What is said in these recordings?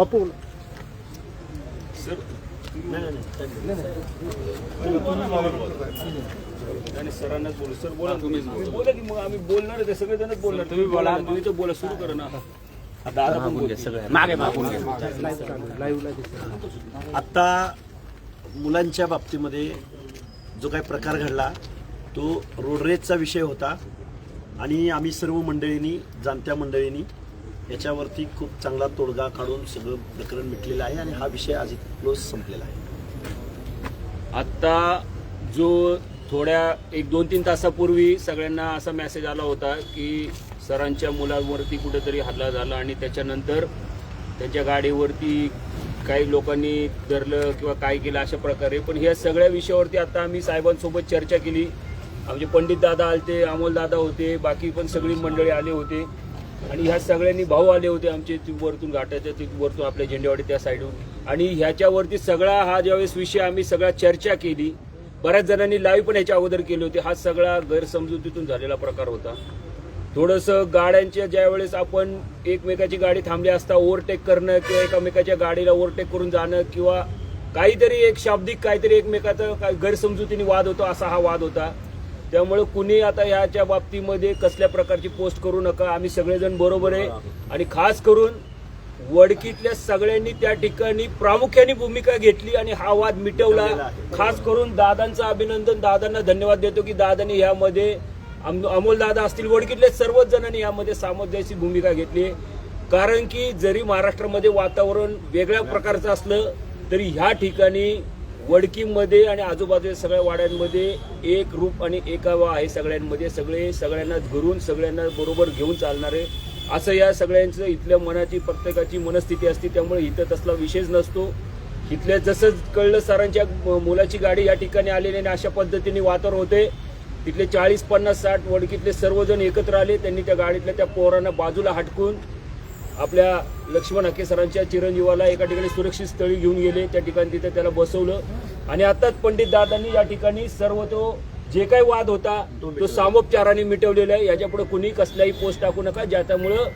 बापू sir आणि सरांनाच बोलू. Sir बोला तुम्हीच बोला. की मग आम्ही बोलणार बोलणार. तुम्ही बोला तुम्ही तर बोला सुरू करा ना. दादा पण बोलते सगळं मागे. मागून लाईव्हला दिसत आत्ता मुलांच्या बाबतीमध्ये जो काही प्रकार घडला तो रोड रेजचा विषय होता. आणि आम्ही सर्व मंडळींनी जाणत्या मंडळींनी याच्यावरती खूप चांगला तोडगा काढून सगळं प्रकरण मिटलेलं आहे आणि हा विषय आज क्लोज संपलेला आहे. आत्ता जो थोड्या एक दोन तीन तासापूर्वी सगळ्यांना असा मेसेज आला होता की सरांच्या मुलावरती कुठेतरी हल्ला झाला आणि त्याच्यानंतर त्यांच्या गाडीवरती काही लोकांनी धरलं किंवा काय केलं अशा प्रकारे. पण ह्या सगळ्या विषयावरती आता आम्ही साहेबांसोबत चर्चा केली. आमचे पंडित दादा आलते अमोल दादा होते बाकी पण सगळी मंडळी आले होते. आणि ह्या सगळ्यांनी भाऊ आले होते आमचे वरतून घाटाच्या वरतून आपल्या झेंडेवाडी त्या साईडून आणि ह्याच्यावरती सगळा हा ज्यावेळेस विषय आम्ही सगळा चर्चा केली बऱ्याच जणांनी लाईव्ह पण याच्या अगोदर केले होते. हा सगळा गैरसमजुतीतून झालेला प्रकार होता. थोडंसं गाड्यांच्या ज्यावेळेस आपण एकमेकाची गाडी थांबली असता ओव्हरटेक करणं किंवा एकमेकाच्या गाडीला ओव्हरटेक करून जाणं किंवा काहीतरी एक शाब्दिक काहीतरी एकमेकाचा काय गैरसमजुतीने वाद होतो असा हा वाद होता. त्यामुळे कुणी आता ह्याच्या बाबतीमध्ये कसल्या प्रकारची पोस्ट करू नका. आम्ही सगळेजण बरोबर आहे. आणि खास करून वडकीतल्या सगळ्यांनी त्या ठिकाणी प्रामुख्याने भूमिका घेतली आणि हा वाद मिटवला. खास करून दादांचं अभिनंदन. दादांना धन्यवाद देतो की दादांनी यामध्ये अमोल दादा असतील वडकीतले सर्वच जणांनी यामध्ये सामंजस्याची भूमिका घेतली. कारण की जरी महाराष्ट्रामध्ये वातावरण वेगळ्या प्रकारचं असलं तरी ह्या ठिकाणी वडकीमध्ये आणि आजूबाजूच्या सगळ्या वाड्यांमध्ये एक रूप आणि एकावा आहे सगळ्यांमध्ये. सगळे सगळ्यांना घरून सगळ्यांना बरोबर घेऊन चालणारे. असं या सगळ्यांचं इथल्या मनाची प्रत्येकाची मनस्थिती असते. त्यामुळे इथं तसला विशेष नसतो. इथल्या जसं कळलं सरांच्या मुलाची गाडी या ठिकाणी आलेली आणि अशा पद्धतीने वातावरण होते. तिथले चाळीस पन्नास साठ वडकीतले सर्वजण एकत्र आले. त्यांनी त्या गाडीतल्या त्या पोरांना बाजूला हटकून आपल्या लक्ष्मण हके सरांच्या चिरंजीवाला एका ठिकाणी सुरक्षित स्थळी घेऊन गेले. त्या ठिकाणी तिथे त्याला बसवलं. आणि आताच पंडित दादांनी या ठिकाणी सर्व तो जे काही वाद होता तो सामोपचाराने मिटवलेला आहे. याच्यापुढे कुणी कसल्याही पोस्ट टाकू नका. ज्याच्यामुळं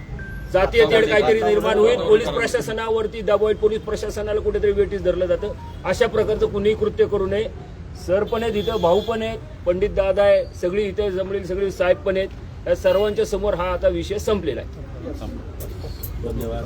जातीय तेढ काहीतरी निर्माण होईल. पोलीस प्रशासनावरती दबाव होईल पोलीस प्रशासनाला कुठेतरी वेटीस धरलं जातं. अशा प्रकारचं कुणीही कृत्य करू नये. सर पण आहेत इथं भाऊ पण आहेत. पंडित दादा आहे. सगळी इथे जमलेली सगळी साहेब पण आहेत. या सर्वांच्या समोर हा आता विषय संपलेला आहे. धन्यवाद